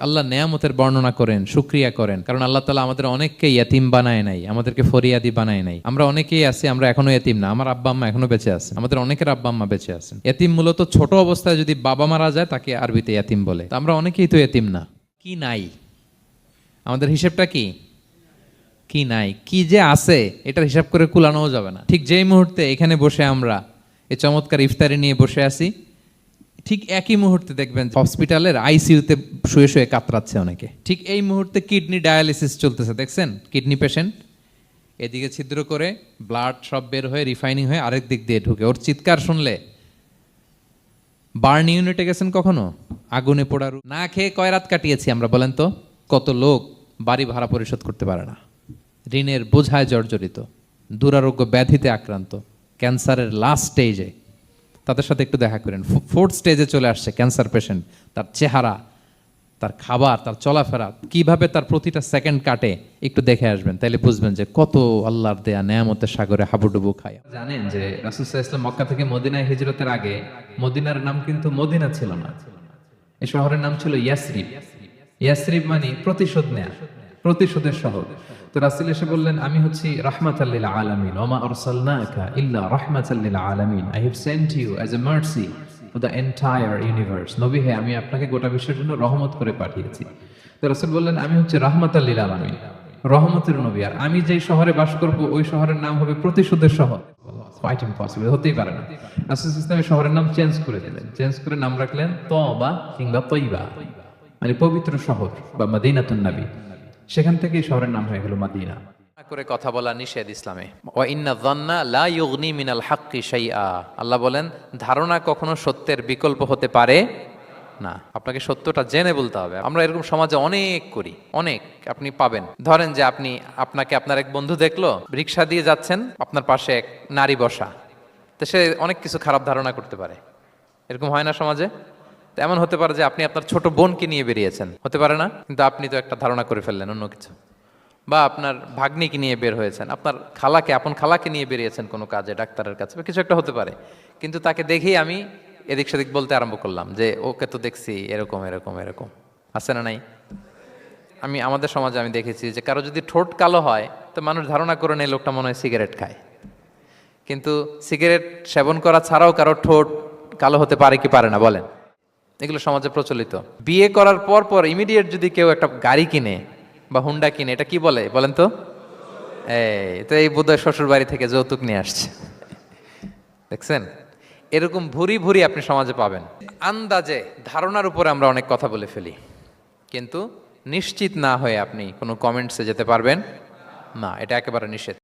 আল্লাহ নেয়ামতের বর্ণনা করেন সুক্রিয়া করেন। কারণ আল্লাহ তালা আমাদের অনেককে ইয়াতিম বানায় নাই, আমাদেরকে ফরিয়াদি বানায় নাই। আমরা অনেকেই আছি, আমরা এখনও ইয়াতিম না। আমার আব্বা আম্মা এখনও বেঁচে আছে। আমাদের অনেকের আব্বা আম্মা বেঁচে আছেন। ইয়াতিম মূলত ছোট অবস্থায় যদি বাবা মারা যায়, তাকে আরবিতে ইয়াতিম বলে। তা আমরা অনেকেই তো ইয়াতিম না। কি নাই? আমাদের হিসেবটা কি? কি নাই? কি যে আছে, এটার হিসাব করে কুলানোও যাবে না। ঠিক যেই মুহূর্তে এখানে বসে আমরা এই চমৎকার ইফতারি নিয়ে বসে আছি ঠিক একই মুহূর্তে দেখবেন হসপিটালের আইসিইউতে শুয়ে শুয়ে কাতরাচ্ছে অনেকে। ঠিক এই মুহূর্তে কিডনি ডায়ালিসিস চলতেছে, দেখছেন? কিডনি পেশেন্ট এদিকে ছিদ্র করে ব্লাড সব বের হয়ে রিফাইনিং হয়ে আরেক দিক দিয়ে ঢুকে। ওর চিৎকার শুনলে বার্ন ইউনিটে গেছেন কখনো? আগুনে পোড়ার না খেয়ে কয় রাত কাটিয়েছি আমরা বলেন তো? কত লোক বাড়ি ভাড়া পরিশোধ করতে পারে না। ঋণের বোঝায় জর্জরিত, দুরারোগ্য ব্যাধিতে আক্রান্ত, ক্যান্সারের লাস্ট স্টেজে তাদের সাথে একটু দেখা করেন। ফোর্থ স্টেজে চলে আসছে ক্যান্সার পেশেন্ট তার চেহারা, তার খাবার, তার চলাফেরা, কীভাবে তার প্রতিটা সেকেন্ড কাটে, একটু দেখে আসবেন। তাইলে বুঝবেন যে কত আল্লাহর দেয়া নেয়ামতের সাগরে হাবুডুবু খায়। জানেন যে ইসলাম মক্কা থেকে মদিনায় হিজরতের আগে মদিনার নাম কিন্তু মদিনা ছিল না। এই শহরের নাম ছিল ইয়াসরিব। ইয়াসরিব মানে প্রতিশোধ নেয়া। প্রতিশোধের শহর তো রাসুল এসে বললেন, আমি হচ্ছি রাহমাতাল্লিল আলামিন ওমা আরসালনাকা ইল্লা রাহমাতাল্লিল আলামিন। I have sent you as a mercy to the entire universe নবী হে, আমি আপনাকে গোটা বিশ্বের জন্য রহমত করে পাঠিয়েছি। তো রাসুল বললেন, আমি হচ্ছে রাহমাতাল্লিল আলামিন, রহমতের নবী। আর আমি যেই শহরে বাস করব, ওই শহরের নাম হবে প্রতিশোধের শহর কোয়াইট ইম্পসিবল হতেই পারে না। রাসুল ইসলামের শহরের নাম চেঞ্জ করে দিলেন। চেঞ্জ করে নাম রাখলেন তবা কিংবা তৈবা। মানে পবিত্র শহর বা মাদিনাতুন নবী। সেখান থেকে শহরের নাম হয়ে গেল মাদিনা। করে কথা বলা নিষেধ ইসলামে। মিনাল হাক্কি আল্লাহ বলেন, ধারণা কখনো সত্যের বিকল্প হতে পারে না। আপনাকে সত্যটা জেনে বলতে হবে। আমরা এরকম সমাজে অনেক করি, অনেক আপনি পাবেন। ধরেন যে আপনি, আপনাকে আপনার এক বন্ধু দেখল, রিক্সা দিয়ে যাচ্ছেন, আপনার পাশে এক নারী বসা। তো সে অনেক কিছু খারাপ ধারণা করতে পারে। এরকম হয় না সমাজে? এমন হতে পারে যে আপনি আপনার ছোট বোনকে নিয়ে বেরিয়েছেন। হতে পারে না, কিন্তু আপনি তো একটা ধারণা করে ফেললেন অন্য কিছু। বা আপনার ভাগ্নিকে নিয়ে বের হয়েছেন, আপনার খালাকে, আপন খালাকে নিয়ে বেরিয়েছেন কোনো কাজে, ডাক্তারের কাছে, বা কিছু একটা হতে পারে। কিন্তু তাকে দেখেই আমি এদিক সেদিক বলতে আরম্ভ করলাম যে, ওকে তো দেখছি, এরকম এরকম এরকম। আছে না নাই? আমি, আমাদের সমাজে আমি দেখেছি যে, কারও যদি ঠোঁট কালো হয়, তো মানুষ ধারণা করে নেই লোকটা মনে হয় সিগারেট খায়। কিন্তু সিগারেট সেবন করা ছাড়াও কারও ঠোঁট কালো হতে পারে কি পারে না, বলেন। এগুলো সমাজে প্রচলিত। বিয়ে করার পর পর ইমিডিয়েট যদি কেউ একটা গাড়ি কিনে বা হুন্ডা কিনে, এটা কি বলে বলেন তো? তো এই বোধহয় শ্বশুর বাড়ি থেকে যৌতুক নিয়ে আসছে। দেখছেন? এরকম ভুরি ভুরি আপনি সমাজে পাবেন। আন্দাজে, ধারণার উপরে আমরা অনেক কথা বলে ফেলি। কিন্তু নিশ্চিত না হয়ে আপনি কোনো কমেন্টসে যেতে পারবেন? না, এটা একেবারে নিষেধ।